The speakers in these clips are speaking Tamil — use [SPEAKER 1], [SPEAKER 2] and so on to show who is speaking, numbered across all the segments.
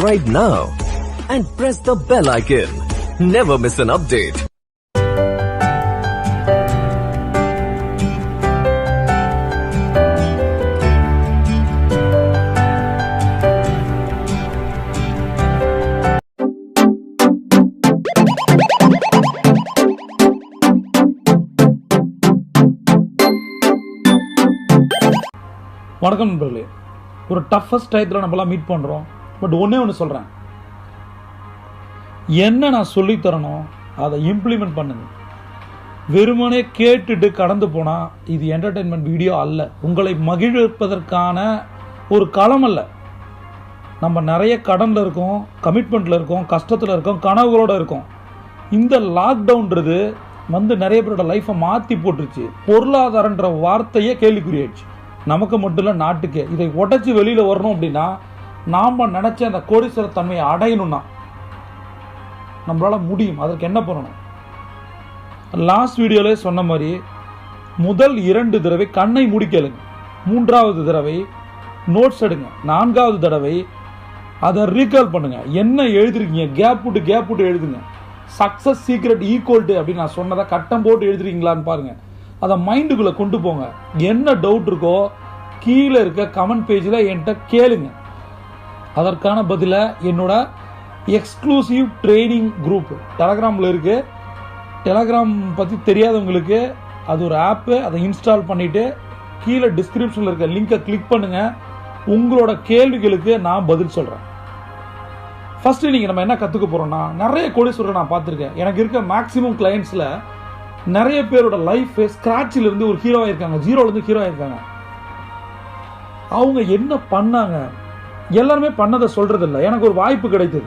[SPEAKER 1] Subscribe now and press the bell icon. Never miss an update.
[SPEAKER 2] வணக்கம் நண்பர்களே ஒரு டஃபஸ்ட் டயத்தில் நம்மளாம் மீட் பண்ணுறோம் பட் ஒன்றே ஒன்று சொல்கிறேன் என்ன நான் சொல்லித்தரணும் அதை இம்ப்ளிமெண்ட் பண்ணுங்க. வெறுமனே கேட்டுட்டு கடந்து போனால் இது என்டர்டெயின்மெண்ட் வீடியோ அல்ல. உங்களை மகிழ்விப்பதற்கான ஒரு களம் அல்ல. நம்ம நிறைய கடனில் இருக்கோம் கமிட்மெண்ட்டில் இருக்கோம் கஷ்டத்தில் இருக்கோம் கனவுகளோடு இருக்கோம். இந்த லாக்டவுன்றது வந்து நிறைய பேரோட லைஃப்பை மாற்றி போட்டுருச்சு. பொருளாதாரன்ற வார்த்தையே கேள்விக்குறியாயிடுச்சு. நமக்கு மட்டும் இல்லை நாட்டுக்கே. இதை உடைச்சி வெளியில் வரணும் அப்படின்னா நாம் நினச்ச அந்த கோடீஸ்வர தன்மையை அடையணும்னா நம்மளால் முடியும். அதற்கு என்ன பண்ணணும்? லாஸ்ட் வீடியோலே சொன்ன மாதிரி முதல் இரண்டு தடவை கண்ணை முடிக்கலுங்க மூன்றாவது தடவை நோட்ஸ் எடுங்க. நான்காவது தடவை அதை ரீகால் பண்ணுங்க. என்ன எழுதிருக்கீங்க? கேப் விட்டு கேப் விட்டு எழுதுங்க. சக்ஸஸ் சீக்ரெட் ஈக்குவல் டு அப்படின்னு நான் சொன்னதை கட்டம் போட்டு எழுதுறீங்களான்னு பாருங்க. அதை மைண்டுக்குள்ளே கொண்டு போங்க. என்ன டவுட் இருக்கோ கீழே இருக்க கமெண்ட் பேஜில் என்கிட்ட கேளுங்க. அதற்கான பதிலை என்னோட எக்ஸ்க்ளூசிவ் ட்ரைனிங் குரூப் டெலகிராமில் இருக்குது டெலகிராம் பற்றி தெரியாதவங்களுக்கு அது ஒரு ஆப்பு அதை இன்ஸ்டால் பண்ணிவிட்டு கீழே டிஸ்கிரிப்ஷனில் இருக்க லிங்கை கிளிக் பண்ணுங்கள் உங்களோட கேள்விகளுக்கு நான் பதில் சொல்கிறேன் ஃபஸ்ட்டு இன்றைக்கி நம்ம என்ன கற்றுக்க போகிறோம்னா நிறைய கோடீஸ்வரர் நான் பார்த்துருக்கேன். எனக்கு இருக்க மேக்ஸிமம் கிளைண்ட்ஸில் நிறைய பேரோட லைஃப் ஸ்க்ராட்சிலிருந்து ஒரு ஹீரோ ஆயிருக்காங்க. ஜீரோலேருந்து ஹீரோ ஆயிருக்காங்க. அவங்க என்ன பண்ணாங்க? எல்லாருமே பண்ணதை சொல்கிறதில்ல எனக்கு ஒரு வாய்ப்பு கிடைத்தது.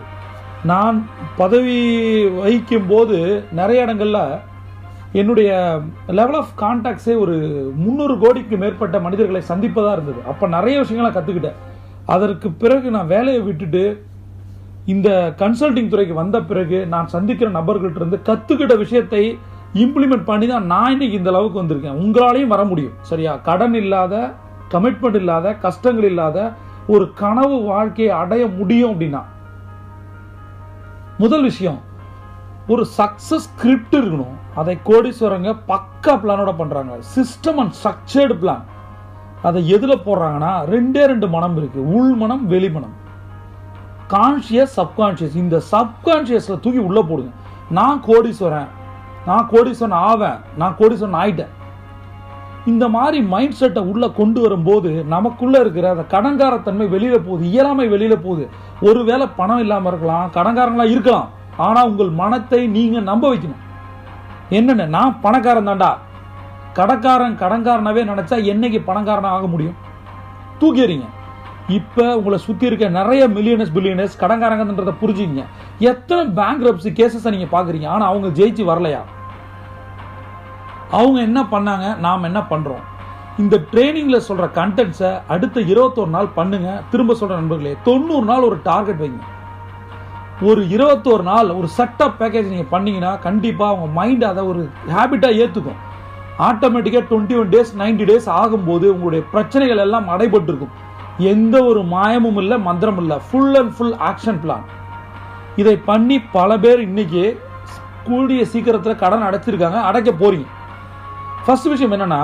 [SPEAKER 2] நான் பதவி வகிக்கும் போது நிறைய இடங்கள்ல என்னுடைய லெவல் ஆஃப் கான்டாக்ட்ஸே ஒரு முந்நூறு கோடிக்கு மேற்பட்ட மனிதர்களை சந்திப்பதாக இருந்தது. அப்போ நிறைய விஷயங்களை கற்றுக்கிட்டேன் அதற்கு பிறகு நான் வேலையை விட்டுட்டு இந்த கன்சல்டிங் துறைக்கு வந்த பிறகு நான் சந்திக்கிற நபர்கள்ட்ட இருந்து கற்றுக்கிட்ட விஷயத்தை இம்ப்ளிமெண்ட் பண்ணி தான் நான் இன்னைக்கு இந்த அளவுக்கு வந்திருக்கேன். உங்களாலையும் வர முடியும். சரியா? கடன் இல்லாத கமிட்மெண்ட் இல்லாத கஷ்டங்கள் இல்லாத ஒரு கனவு வாழ்க்கையை அடைய முடியும் அப்படின்னா முதல் விஷயம் ஒரு சக்சஸ் ஸ்கிரிப்ட் இருக்கணும். அதை கோடீஸ்வரங்க பக்கா பிளானோட பண்றாங்க. சிஸ்டம் அண்ட் ஸ்ட்ரக்சர்டு பிளான் அதை எதில் போடுறாங்கன்னா ரெண்டே ரெண்டு மனம் இருக்கு. உள் மனம் வெளி மனம். கான்ஷியஸ் சப்கான்ஷியஸ் இந்த சப்கான்ஷியஸில் தூக்கி உள்ளே போடுங்க. நான் கோடீஸ்வரன். நான் கோடீஸ்வரன் ஆவேன். நான் கோடீஸ்வரன் ஆயிட்டேன். இந்த மாதிரி மைண்ட் செட்டை உள்ளே கொண்டு வரும்போது நமக்குள்ளே இருக்கிற அந்த கடன்காரத்தன்மை வெளியில் போகுது இயலாமை வெளியில் போகுது. ஒருவேளை பணம் இல்லாமல் இருக்கலாம் கடங்காரங்களாக இருக்கலாம். ஆனால் உங்கள் மனத்தை நீங்கள் நம்ப வைக்கணும். என்னென்ன? நான் பணக்காரன் தான்டா. கடக்காரன் கடன்காரனாவே நினச்சா என்னைக்கு பணக்காரனாக ஆக முடியும்? தூக்கிடுறீங்க. இப்போ உங்களை சுற்றி இருக்க நிறைய மில்லியனர்ஸ் பில்லியனர்ஸ் கடன்காரங்கன்றத புரிஞ்சுங்க எத்தனை பேங்க் ரப்சி நீங்கள் பார்க்குறீங்க ஆனால் அவங்க ஜெயிச்சு வரலையா? அவங்க என்ன பண்ணாங்க? நாம் என்ன பண்ணுறோம் இந்த ட்ரைனிங்கில் சொல்கிற கண்டென்ட்ஸை அடுத்த இருபத்தொரு நாள் பண்ணுங்கள் திரும்ப சொல்கிற நண்பர்களே தொண்ணூறு நாள் ஒரு டார்கெட் வைங்க. ஒரு இருபத்தோரு நாள் ஒரு செட்டப் பேக்கேஜ் நீங்கள் பண்ணீங்கன்னா கண்டிப்பாக அவங்க மைண்ட் அதை ஒரு ஹேபிட்டாக ஏற்றுக்கும் ஆட்டோமேட்டிக்காக twenty one days ninety days ஆகும்போது உங்களுடைய பிரச்சனைகள் எல்லாம் அடைபட்டிருக்கும். எந்த ஒரு மாயமும் இல்லை மந்திரம் இல்லை. Full and full action plan இதை பண்ணி பல பேர் இன்னைக்கு கூடிய சீக்கிரத்தில் கடன் அடைச்சிருக்காங்க அடைக்க போறீங்க. ஃபர்ஸ்ட் விஷயம் என்னென்னா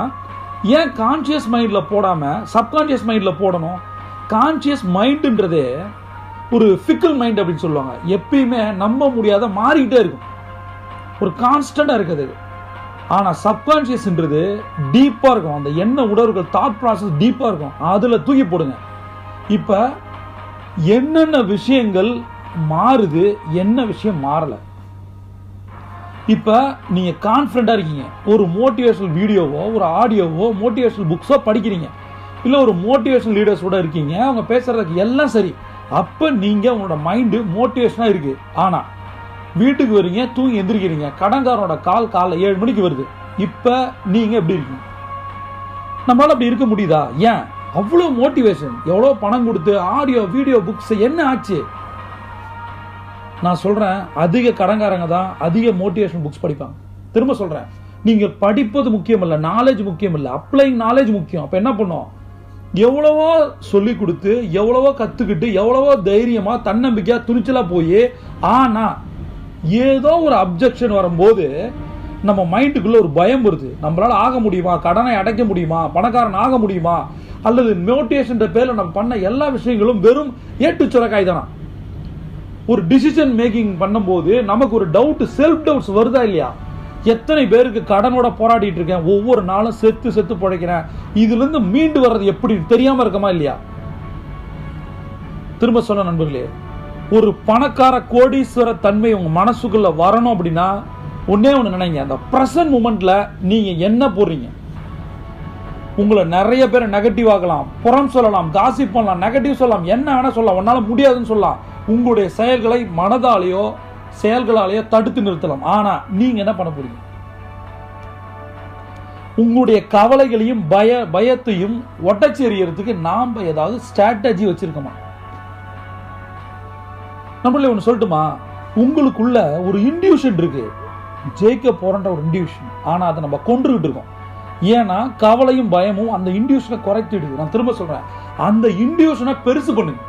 [SPEAKER 2] ஏன் கான்ஷியஸ் மைண்டில் போடாமல் சப்கான்ஷியஸ் மைண்டில் போடணும்? கான்ஷியஸ் மைண்டுன்றதே ஒரு ஃபிக்கல் மைண்ட் அப்படின்னு சொல்லுவாங்க. எப்பயுமே நம்ப முடியாத மாறிக்கிட்டே இருக்கும். ஒரு கான்ஸ்டண்டாக இருக்குது ஆனால் சப்கான்ஷியஸ்ன்றது டீப்பாக இருக்கும். அந்த எண்ண உணர்வுகள் தாட் ப்ராசஸ் டீப்பாக இருக்கும். அதில் தூக்கி போடுங்க. இப்போ என்னென்ன விஷயங்கள் மாறுது என்ன விஷயம் மாறலை? இப்போ நீங்கள் கான்ஃபிடண்ட்டாக இருக்கீங்க. ஒரு மோட்டிவேஷனல் வீடியோவோ ஒரு ஆடியோவோ மோட்டிவேஷனல் புக்ஸோ படிக்கிறீங்க. இல்லை ஒரு மோட்டிவேஷனல் லீடர்ஸோட இருக்கீங்க. அவங்க பேசுகிறதுக்கு எல்லாம் சரி. அப்போ நீங்கள் உங்களோட மைண்டு மோட்டிவேஷனாக இருக்குது ஆனால் வீட்டுக்கு வரீங்க தூங்கி எந்திரிக்கிறீங்க. கடன்காரனோட கால் காலைல ஏழு மணிக்கு வருது. இப்போ நீங்கள் எப்படி இருக்கீங்க? நம்மளால் அப்படி இருக்க முடியுதா? ஏன்? அவ்வளோ மோட்டிவேஷன் எவ்வளோ பணம் கொடுத்து ஆடியோ வீடியோ புக்ஸ் என்ன ஆச்சு? நான் சொல்கிறேன் அதிக கடன்காரங்க தான் அதிக மோட்டிவேஷன் புக்ஸ் படிப்பாங்க. திரும்ப சொல்கிறேன் நீங்கள் படிப்பது முக்கியம் இல்லை நாலேஜ் முக்கியம் இல்லை அப்ளைங் நாலேஜ் முக்கியம். அப்போ என்ன பண்ணும்? எவ்வளவோ சொல்லி கொடுத்து எவ்வளவோ கற்றுக்கிட்டு எவ்வளவோ தைரியமாக தன்னம்பிக்கையாக துணிச்சலாக போய் ஆனால் ஏதோ ஒரு அப்ஜெக்ஷன் வரும்போது நம்ம மைண்டுக்குள்ளே ஒரு பயம் வருது. நம்மளால் ஆக முடியுமா? கடனை அடைக்க முடியுமா? பணக்காரன் ஆக முடியுமா? அல்லது மோட்டிவேஷன் பேரில் நம்ம பண்ண எல்லா விஷயங்களும் வெறும் ஏட்டு சுரக்காய் தானா? ஒரு டிசிஷன் மேக்கிங் பண்ணும்போது நமக்கு ஒரு டவுட் செல்ஃப் டவுட்ஸ் வருதா இல்லையா? எத்தனை பேருக்கு கடனோட போராடிட்டு இருக்கேன்? ஒவ்வொரு நாளும் செத்து செத்து பிழைக்கிறேன். இதுலேருந்து மீண்டு வர்றது எப்படி? தெரியாமல் இருக்கமா இல்லையா? திரும்ப சொல்ல நண்பர்களே ஒரு பணக்கார கோடீஸ்வர தன்மை உங்கள் மனசுக்குள்ளே வரணும் அப்படின்னா ஒன்னே ஒன்று நினைங்க. அந்த ப்ரெசன்ட் மூமெண்ட்டில் நீங்கள் என்ன போடுறீங்க? உங்களை நிறைய பேர் நெகட்டிவ் ஆகலாம் புறம் சொல்லலாம் காசி பண்ணலாம் நெகட்டிவ் சொல்லலாம் என்ன வேணால் சொல்லலாம். உன்னால் முடியாதுன்னு சொல்லலாம். உங்களுடைய செயல்களை மனதாலேயோ செயல்களாலேயோ தடுத்து நிறுத்தலாம். ஆனால் நீங்கள் என்ன பண்ண போறீங்க? உங்களுடைய கவலைகளையும் பய பயத்தையும் ஒட்டச்சி எறியறதுக்கு ஏதாவது ஸ்ட்ராட்டஜி வச்சிருக்கோமா? நம்மளே ஒன்று சொல்லட்டுமா? உங்களுக்குள்ள ஒரு இன்டியூஷன் இருக்கு. ஜெயிக்க போறன்ற ஒரு இன்டியூஷன் ஆனால் அதை நம்ம கொண்டுகிட்டு இருக்கோம். ஏன்னா கவலையும் பயமும் அந்த இன்டியூஷனை குறைத்திடுது. நான் திரும்ப சொல்றேன். அந்த இன்டியூஷனை பெருசு பண்ணுங்க.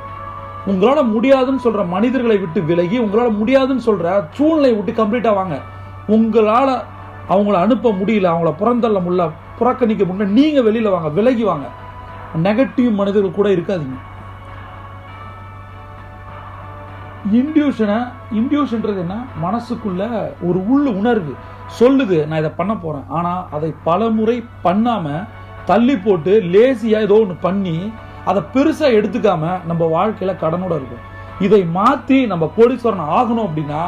[SPEAKER 2] உங்களால முடியாதுன்னு சொல்ற மனிதர்களை விட்டு விலகி உங்களால முடியாதுன்னு சொல்ற சூழ்நிலை விட்டு கம்ப்ளீட்டாக வாங்க. உங்களால அவங்கள அனுப்ப முடியல அவங்கள புறந்தள்ள முடியல புறக்கணிக்க முடியல நீங்க வெளியில வாங்க விலகி வாங்க. நெகட்டிவ் மனிதர்கள் கூட இருக்காதிங்க. இன்டியூஷனை இன்டியூஷன்றது என்ன? மனசுக்குள்ள ஒரு உள்ள உணர்வு. சொல்லுது நான் இதை பண்ண போறேன். ஆனா அதை பல முறை பண்ணாம தள்ளி போட்டு லேசியா ஏதோ ஒன்று பண்ணி அதை பெருசாக எடுத்துக்காம நம்ம வாழ்க்கையில் கடனோட இருக்கும். இதை மாற்றி நம்ம கோடீஸ்வரன் ஆகணும் அப்படின்னா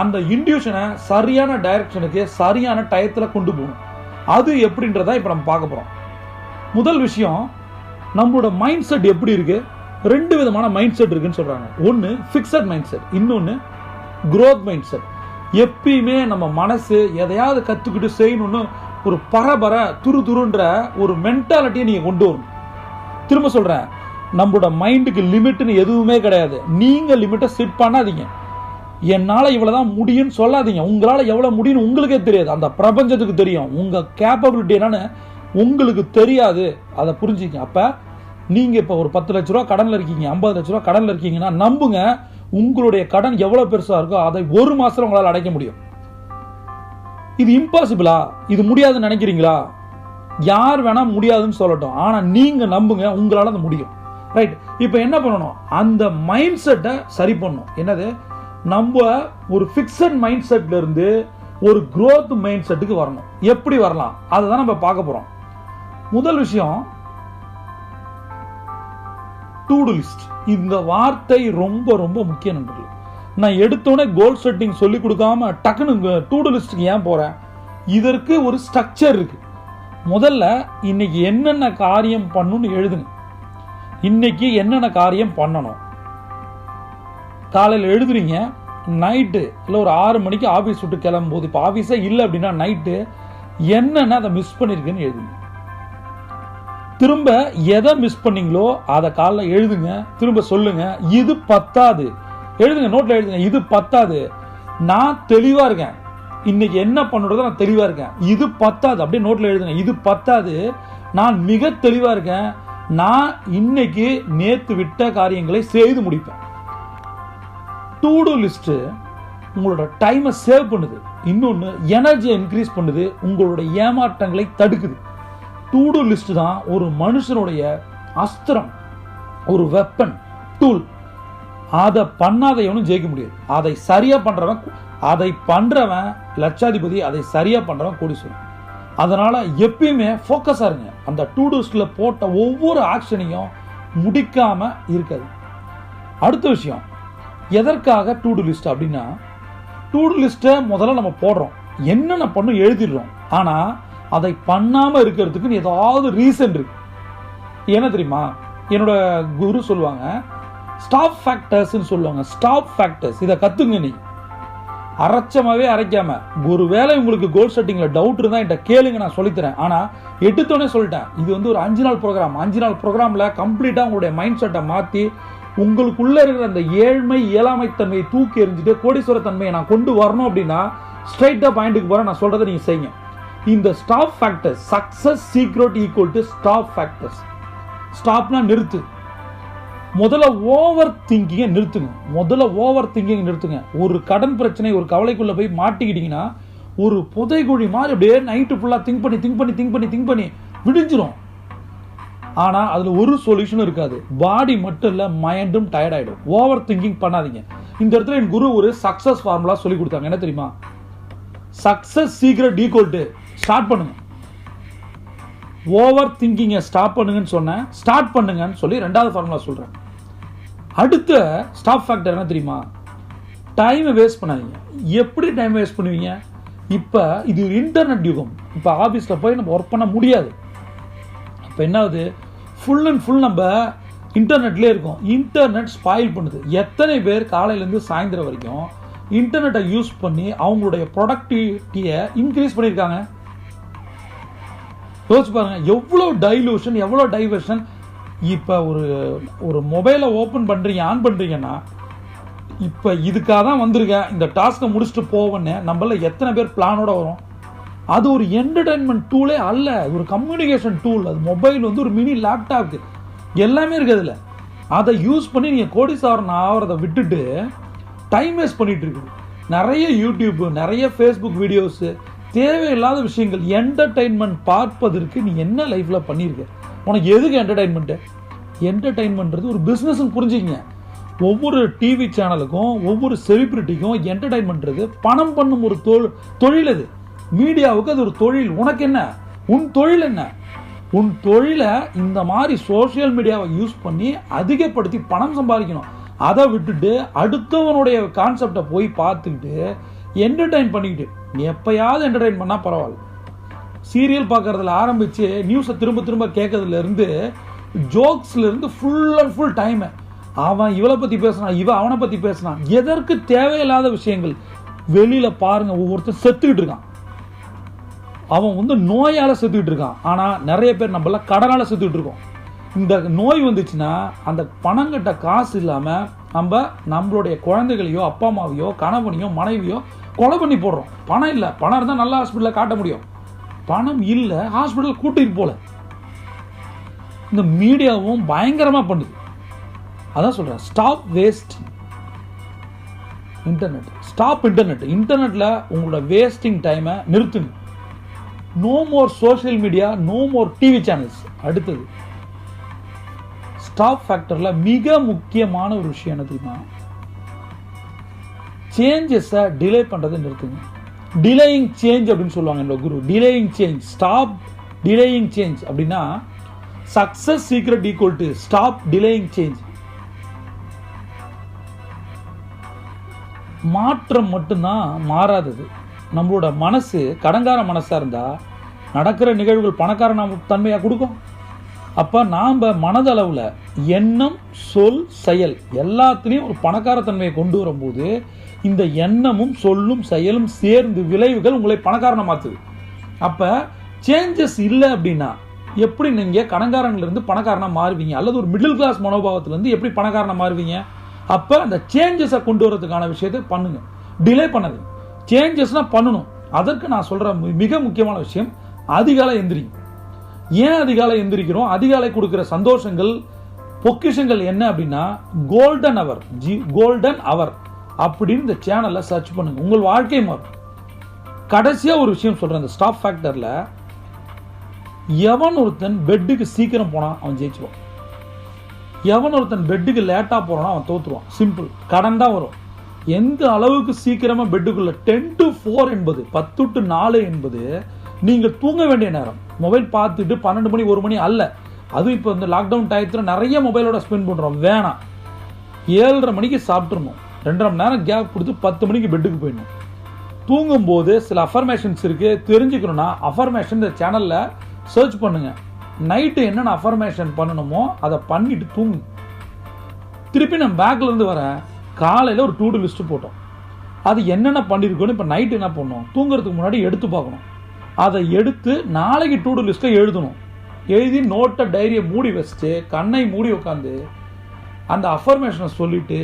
[SPEAKER 2] அந்த இன்டியூஷனை சரியான டைரக்ஷனுக்கு சரியான டயத்தில் கொண்டு போகணும். அது எப்படின்றத இப்போ நம்ம பார்க்க போகிறோம் முதல் விஷயம் நம்மளோட மைண்ட் செட் எப்படி இருக்குது ரெண்டு விதமான மைண்ட் செட் இருக்குன்னு சொல்கிறாங்க ஒன்று ஃபிக்ஸட் மைண்ட் செட் இன்னொன்று க்ரோத் மைண்ட் செட் எப்பயுமே நம்ம மனசு எதையாவது கற்றுக்கிட்டு செய்யணும்னு ஒரு பரபர துரு துருன்ற ஒரு மென்டாலிட்டியை நீங்கள் கொண்டு வரணும். திரும்ப சொல்கிறேன் நம்மளோட மைண்டுக்கு லிமிட்னு எதுவுமே கிடையாது. நீங்கள் லிமிட்டை செட் பண்ணாதீங்க. என்னால் இவ்வளோ தான் முடியும்னு சொல்லாதீங்க. உங்களால் எவ்வளோ முடியும்னு உங்களுக்கே தெரியாது. அந்த பிரபஞ்சத்துக்கு தெரியும். உங்கள் கேப்பபிலிட்டி என்னன்னு உங்களுக்கு தெரியாது. அதை புரிஞ்சுக்க அப்போ நீங்கள் இப்போ ஒரு பத்து லட்ச ரூபா கடனில் இருக்கீங்க ஐம்பது லட்ச ரூபா கடனில் இருக்கீங்கன்னா நம்புங்க. உங்களுடைய கடன் எவ்வளோ பெருசாக இருக்கோ அதை ஒரு மாதம் உங்களால் அடைக்க முடியும். இது இம்பாசிபிளா இது முடியாதுன்னு நினைக்கிறீங்களா? யார் வேணா முடியாதுன்னு சொல்லட்டும். ஆனா நீங்க நம்புங்க உங்களால அது முடியும். ரைட் இப்போ என்ன பண்ணணும்? அந்த மைண்ட் செட்டை சரி பண்ணணும். என்னது? நம்ம ஒரு ஃபிக்ஸட் மைண்ட் செட்ல இருந்து ஒரு க்ரோத் மைண்ட் செட்டுக்கு வரணும். எப்படி வரலாம்? அதை தான் நம்ம பார்க்க போறோம். முதல் விஷயம் டு லிஸ்ட் இந்த வார்த்தை ரொம்ப ரொம்ப முக்கிய நண்பர்கள். நான் எடுத்தோடனே கோல் செட்டிங் சொல்லி கொடுக்காம டக்குன்னு டூடு லிஸ்ட்டுக்கு ஏன் போறேன்? இதற்கு ஒரு ஸ்ட்ரக்சர் இருக்கு. முதல்ல இன்னைக்கு என்னென்ன காரியம் பண்ணுன்னு எழுதுங்க. இன்னைக்கு என்னென்ன காரியம் பண்ணணும்? காலையில் எழுதுறீங்க நைட்டு இல்லை ஒரு ஆறு மணிக்கு ஆஃபீஸ் விட்டு கிளம்பும்போது இப்போ ஆஃபீஸே இல்லை அப்படின்னா நைட்டு என்னென்ன அதை மிஸ் பண்ணியிருக்குன்னு எழுதுங்க. திரும்ப எதை மிஸ் பண்ணீங்களோ அதை காலைல எழுதுங்க திரும்ப சொல்லுங்க இது பத்தாது. எழுதுங்க நோட்டில் எழுதுங்க இது பத்தாது. நான் தெளிவாக இருக்கேன். இன்னைக்கு என்ன பண்ணுறதோ நான் தெளிவாக இருக்கேன். இது பத்தாது. அப்படியே நோட்ல எழுதுங்க. இது பத்தாது. நான் மிக தெளிவாக இருக்கேன். நான் இன்னைக்கு நேற்று விட்ட காரியங்களை செய்து முடிப்பேன். டூ டூ லிஸ்ட்டு உங்களோட டைமை சேவ் பண்ணுது. இன்னொன்று எனர்ஜியை இன்க்ரீஸ் பண்ணுது. உங்களோட ஏமாற்றங்களை தடுக்குது. டூ டூ லிஸ்ட்டு தான் ஒரு மனுஷனுடைய அஸ்திரம். ஒரு வெப்பன் டூல் அதை பண்ணாத எவனும் ஜெயிக்க முடியாது. அதை சரியா பண்ணுறவன் அதை பண்ணுறவன் லட்சாதிபதி அதை சரியா பண்றவன் கோடீஸ்வரன். அதனால் எப்பயுமே ஃபோக்கஸாக இருங்க. அந்த டூ டூஸ்டில் போட்ட ஒவ்வொரு ஆக்ஷனையும் முடிக்காமல் இருக்காது. அடுத்த விஷயம் எதற்காக டூ டூ லிஸ்ட் அப்படின்னா டூ டூ லிஸ்ட்டை முதல்ல நம்ம போடுறோம். என்னென்ன பண்ணும் எழுதிடுறோம். ஆனால் அதை பண்ணாமல் இருக்கிறதுக்குன்னு ஏதாவது ரீசன் இருக்கு. என்ன தெரியுமா? என்னோட குரு சொல்லுவாங்க ஸ்டாப் ஃபேக்டர்ஸ்னு சொல்லுவாங்க. ஸ்டாப் ஃபேக்டர்ஸ் இதை கற்றுங்க நீங்கள் அரைச்சமாவே அரைக்காம. ஒரு வேளை உங்களுக்கு கோல் செட்டிங்ல டவுட் இருந்தா என்கிட்ட கேளுங்க நான் சொல்லித்தரேன். ஆனா எடுத்தோடனே சொல்லிட்டேன். இது வந்து ஒரு அஞ்சு நாள் ப்ரோக்ராம் அஞ்சு நாள் ப்ரோக்ராம்ல கம்ப்ளீட்டா உங்களுடைய மைண்ட் செட்டை மாத்தி உங்களுக்குள்ள இருக்கிற அந்த ஏழ்மை இயலாமை தன்மையை தூக்கி எறிஞ்சிட்டு கோடீஸ்வர தன்மையை நான் கொண்டு வரணும் அப்படின்னா ஸ்ட்ரைட்டா பாயிண்ட்டுக்கு போறேன் நான் சொல்றதை நீங்க செய்யுங்க. இந்த stop factors success secret equal to stop factors ஸ்டாப்னா நிறுத்து. முதல்ல ஓவர் திங்கிங்கை நிறுத்துங்க. முதல்ல ஓவர் திங்கிங் நிறுத்துங்க. ஒரு கடன் பிரச்சனை ஒரு கவலைக்குள்ள போய் மாட்டிக்கிட்டீங்கன்னா ஒரு புதைகுழி மாதிரி அப்படியே நைட்டு ஃபுல்லாக திங்க் பண்ணி திங்க் பண்ணி திங்க் பண்ணி திங்க் பண்ணி விடிஞ்சிரும். ஆனால் அதில் ஒரு சொல்யூஷனும் இருக்காது. பாடி மட்டும் இல்லை மைண்டும் டயர்ட் ஆகிடும் ஓவர் திங்கிங் பண்ணாதீங்க. இந்த இடத்துல என் குரு ஒரு சக்ஸஸ் ஃபார்முலா சொல்லி கொடுத்தாங்க. என்ன தெரியுமா? சக்ஸஸ் சீக்கிரம் டீகோல்ட்டு ஸ்டார்ட் பண்ணுங்க. ஓவர் திங்கிங்கை ஸ்டாப் பண்ணுங்கன்னு சொன்னேன். ஸ்டார்ட் பண்ணுங்கன்னு சொல்லி ரெண்டாவது ஃபார்முலா சொல்கிறேன் அடுத்த ஸ்டாப் ஃபேக்டர் என்ன தெரியுமா? டைமை வேஸ்ட் பண்ணாதீங்க. எப்படி டைம் வேஸ்ட் பண்ணுவீங்க? இப்போ இது ஒரு இன்டர்நெட் யுகம். இப்போ ஆஃபீஸில் போய் நம்ம ஒர்க் பண்ண முடியாது. இப்போ என்னாவது? ஃபுல் அண்ட் ஃபுல் நம்ம இன்டர்நெட்லேயே இருக்கோம். இன்டர்நெட் ஸ்பாயில் பண்ணுது. எத்தனை பேர் காலையிலேருந்து சாயந்தரம் வரைக்கும் இன்டர்நெட்டை யூஸ் பண்ணி அவங்களுடைய ப்ரொடக்டிவிட்டியை இன்க்ரீஸ் பண்ணியிருக்காங்க? யோசிச்சு பாருங்கள் எவ்வளோ டைலூஷன் எவ்வளோ டைவர்ஷன் இப்போ ஒரு ஒரு மொபைலை ஓப்பன் பண்ணுறீங்க ஆன் பண்ணுறீங்கன்னா இப்போ இதுக்காக தான் வந்திருக்கேன் இந்த டாஸ்க்கை முடிச்சுட்டு போவேன்னு நம்மள எத்தனை பேர் பிளானோட வரும்? அது ஒரு என்டர்டைன்மெண்ட் டூலே அல்ல. ஒரு கம்யூனிகேஷன் டூல் அது மொபைல் வந்து ஒரு மினி லேப்டாப்பு எல்லாமே இருக்குது அதில். அதை யூஸ் பண்ணி நீங்கள் கோடிசாரன் ஆகிறத விட்டுட்டு டைம் வேஸ்ட் பண்ணிகிட்டு இருக்குது. நிறைய யூடியூப்பு நிறைய ஃபேஸ்புக் வீடியோஸு தேவையில்லாத விஷயங்கள் என்டர்டைன்மெண்ட் பார்ப்பதற்கு நீ என்ன லைஃப்பில் பண்ணியிருக்க உனக்கு எதுக்கு என்டர்டைன்மெண்ட்டு என்டர்டைன்மெண்ட்றது ஒரு பிஸ்னஸ்ன்னு புரிஞ்சுக்கிங்க. ஒவ்வொரு டிவி சேனலுக்கும் ஒவ்வொரு செலிபிரிட்டிக்கும் என்டர்டைன்மெண்ட்றது பணம் பண்ணும் ஒரு தொழில் தொழில் அது. மீடியாவுக்கு அது ஒரு தொழில். உனக்கு என்ன? உன் தொழில் என்ன? உன் தொழிலை இந்த மாதிரி சோஷியல் மீடியாவை யூஸ் பண்ணி அதிகப்படுத்தி பணம் சம்பாதிக்கணும். அதை விட்டுட்டு அடுத்தவனுடைய கான்செப்டை போய் பார்த்துக்கிட்டு என்டர்டைன் பண்ணிக்கிட்டு நீ எப்பயாவது என்டர்டைன் பண்ணால் பரவாயில்ல. சீரியல் பார்க்குறதுல ஆரம்பித்து நியூஸை திரும்ப திரும்ப கேட்கறதுலேருந்து ஜோக்ஸ்லேருந்து ஃபுல் அண்ட் ஃபுல் டைமை அவன் இவளை பற்றி பேசுனான் இவன் அவனை பற்றி பேசுனான் எதற்கு தேவையில்லாத விஷயங்கள்? வெளியில் பாருங்கள் ஒவ்வொருத்தரும் செத்துக்கிட்டு இருக்கான். அவன் வந்து நோயால் செத்துக்கிட்டு இருக்கான். ஆனால் நிறைய பேர் நம்மள கடனால் செத்துக்கிட்டு இருக்கோம். இந்த நோய் வந்துச்சுன்னா அந்த பணம் கட்ட காசு இல்லாமல் நம்ம நம்மளுடைய குழந்தைகளையோ அப்பா அம்மாவையோ கணவனையோ மனைவியோ கொலை பண்ணி போடுறோம். பணம் இல்லை. பணம் இருந்தால் நல்ல ஹாஸ்பிட்டலில் காட்ட முடியும். பணம் இல்லை ஹாஸ்பிட்டல் கூட்டிட்டு போல. இந்த மீடியாவும் பயங்கரமாக பண்ணுது. அதான் சொல்கிறேன் stop waste internet stop internet இன்டர்நெட்டில் உங்களோட வேஸ்டிங் டைமை நிறுத்துங்க. No more social media no more TV channels அடுத்தது ஸ்டாப் ஃபேக்டரில் மிக முக்கியமான ஒரு விஷயம் என்ன தெரியுமா? சேஞ்சஸை டிலே பண்ணுறதை நிறுத்துங்க. டிலேயிங் சேஞ்ச் அப்படின்னு சொல்லுவாங்க என்னோட குரு. Delaying change stop delaying change அப்படின்னா success secret equal to stop delaying change மாற்றம் மட்டும்தான் மாறாதது. நம்மளோட மனசு கடங்கார மனசாக இருந்தால் நடக்கிற நிகழ்வுகள் பணக்கார நாம் தன்மையாக கொடுக்கும். அப்போ நாம் மனதளவில் எண்ணம் சொல் செயல் எல்லாத்துலேயும் ஒரு பணக்கார தன்மையை கொண்டு வரும்போது இந்த எண்ணமும் சொல்லும் செயலும் சேர்ந்து விளைவுகள் உங்களை பணக்காரனை மாற்றுது அப்போ சேஞ்சஸ் இல்லை அப்படின்னா எப்படி நீங்கள் கடங்காரன்ல இருந்து மாறுவீங்க? அல்லது ஒரு மிடில் கிளாஸ் மனோபாவத்திலேருந்து எப்படி பணக்காரனாக மாறுவீங்க? அப்போ அந்த சேஞ்சஸை கொண்டு வரதுக்கான விஷயத்தை பண்ணுங்க. டிலே பண்ணது சேஞ்சஸ்னால் பண்ணணும். அதற்கு நான் சொல்கிற மிக முக்கியமான விஷயம் அதிகாலை எந்திரிங்க. ஏன் அதிகாலை எந்திரிக்கிறோம்? அதிகாலை கொடுக்குற சந்தோஷங்கள் பொக்கிஷங்கள் என்ன அப்படின்னா கோல்டன் அவர் ஜி கோல்டன் அவர் அப்படின்னு இந்த சேனலை சர்ச் பண்ணுங்கள் உங்கள் வாழ்க்கை மாறும் கடைசியாக ஒரு விஷயம் சொல்கிறேன் இந்த ஸ்டாப் ஃபேக்டரில் எவன் ஒருத்தன் பெட்டுக்கு சீக்கிரம் போனால் அவன் ஜெயிச்சுவான் எவன் ஒருத்தன் பெட்டுக்கு லேட்டாக போகிறானோ அவன் தோத்துருவான். சிம்பிள் கடன் தான் வரும். எந்த அளவுக்கு சீக்கிரமாக பெட்டுக்குள்ளே டென் டு ஃபோர் என்பது பத்து டு நாலு என்பது நீங்கள் தூங்க வேண்டிய நேரம். மொபைல் பார்த்துட்டு பன்னெண்டு மணி ஒரு மணி அல்ல. அதுவும் இப்போ இந்த லாக்டவுன் டயத்தில் நிறைய மொபைலோட ஸ்பெண்ட் பண்ணுறோம் வேணாம். ஏழரை மணிக்கு சாப்பிட்ருணும் ரெண்டரை மணி நேரம் கேப் கொடுத்து பத்து மணிக்கு பெட்டுக்கு போயிடணும். தூங்கும்போது சில அஃபர்மேஷன்ஸ் இருக்குது தெரிஞ்சுக்கணுன்னா அஃபர்மேஷன் இந்த சேனலில் சர்ச் பண்ணுங்கள் நைட்டு என்னென்ன அஃபர்மேஷன் பண்ணணுமோ அதை பண்ணிட்டு தூங்கு. திருப்பி நான் பேக்லேருந்து வர வரேன் ஒரு டூ டு லிஸ்ட்டு போட்டோம். அது என்னென்ன பண்ணியிருக்கோன்னு இப்போ நைட்டு என்ன பண்ணணும்? தூங்குறதுக்கு முன்னாடி எடுத்து பார்க்கணும். அதை எடுத்து நாளைக்கு டூ டு லிஸ்ட்டை எழுதணும். எழுதி நோட்டை டைரியை மூடி வச்சுட்டு கண்ணை மூடி உட்காந்து அந்த அஃபர்மேஷனை சொல்லிட்டு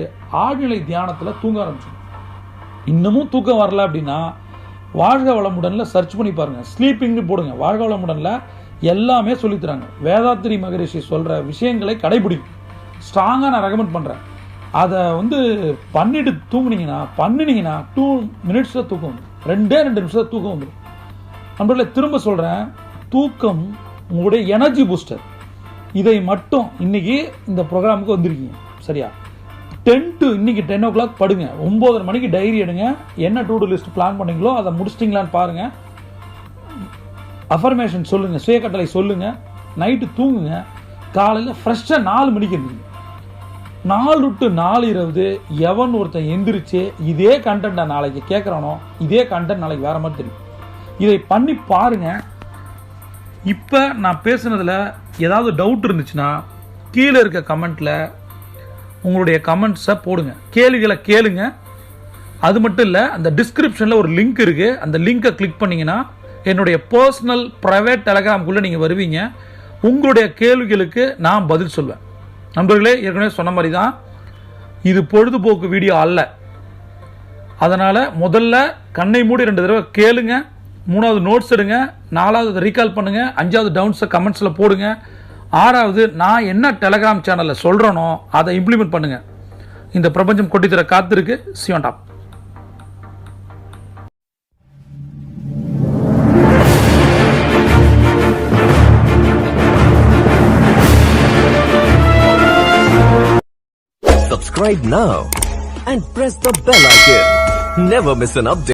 [SPEAKER 2] ஆழ்நிலை தியானத்தில் தூங்க ஆரம்பிச்சிடும். இன்னமும் தூக்கம் வரல அப்படின்னா வாழ்க வளமுடனில் சர்ச் பண்ணி பாருங்கள் ஸ்லீப்பிங்னு போடுங்க. வாழ்க வளமுடனில் எல்லாமே சொல்லித்தராங்க. வேதாத்திரி மகரிஷி சொல்கிற விஷயங்களை கடைபிடிக்கும் ஸ்ட்ராங்காக நான் ரெக்கமெண்ட் பண்ணுறேன் அதை வந்து பண்ணிட்டு தூங்குனீங்கன்னா பண்ணினீங்கன்னா டூ மினிட்ஸில் தூக்கம் வந்துடும் ரெண்டே ரெண்டு நிமிஷத்தில் தூக்கம் வந்துடும் நண்பர்களே திரும்ப சொல்கிறேன் தூக்கம் உங்களுடைய எனர்ஜி பூஸ்டர் இதை மட்டும் இன்னைக்கு இந்த ப்ரோக்ராமுக்கு வந்திருக்கீங்க. சரியா? டென் டு இன்னைக்கு டென் ஓ கிளாக் படுங்க. ஒம்பதரை மணிக்கு டைரி எடுங்க. என்ன டூ டூ லிஸ்ட் பிளான் பண்ணீங்களோ அதை முடிச்சிட்டிங்களான்னு பாருங்கள் அஃபர்மேஷன் சொல்லுங்கள் சுயக்கட்டளை சொல்லுங்கள் நைட்டு தூங்குங்க. காலையில் ஃப்ரெஷ்ஷாக நாலு மணிக்கு இருந்தீங்க நாலு டு நாலு இருபது எவன் ஒருத்தன் எந்திரிச்சு இதே கண்டென்ட்டை நாளைக்கு கேட்குறானோ இதே கண்டென்ட் நாளைக்கு வேறு மாதிரி தெரியும். இதை பண்ணி பாருங்கள் இப்போ நான் பேசுனதில் ஏதாவது டவுட் இருந்துச்சுன்னா கீழே இருக்க கமெண்ட்டில் உங்களுடைய கமெண்ட்ஸை போடுங்க. கேள்விகளை கேளுங்க. அது மட்டும் இல்லை அந்த டிஸ்கிரிப்ஷனில் ஒரு லிங்க் இருக்குது அந்த லிங்கை கிளிக் பண்ணிங்கன்னா என்னுடைய பர்சனல் ப்ரைவேட் டெலகிராம்குள்ளே நீங்கள் வருவீங்க. உங்களுடைய கேள்விகளுக்கு நான் பதில் சொல்வேன். நண்பர்களே ஏற்கனவே சொன்ன மாதிரி தான் இது பொழுதுபோக்கு வீடியோ அல்ல. அதனால் முதல்ல கண்ணை மூடி ரெண்டு தடவை கேளுங்க. மூணாவது நோட்ஸ் எடுங்க. நாலாவது ரீகால் பண்ணுங்க. அஞ்சாவது டவுன்ஸை கமெண்ட்ஸில் போடுங்க. ஆறாவது நான் என்ன டெலகிராம் சேனலில் சொல்கிறேனோ அதை இம்ப்ளிமெண்ட் பண்ணுங்க. இந்த பிரபஞ்சம் கொட்டித்தர காத்திருக்கு. Sivan
[SPEAKER 1] Subscribe now and press the bell icon. Never miss an update.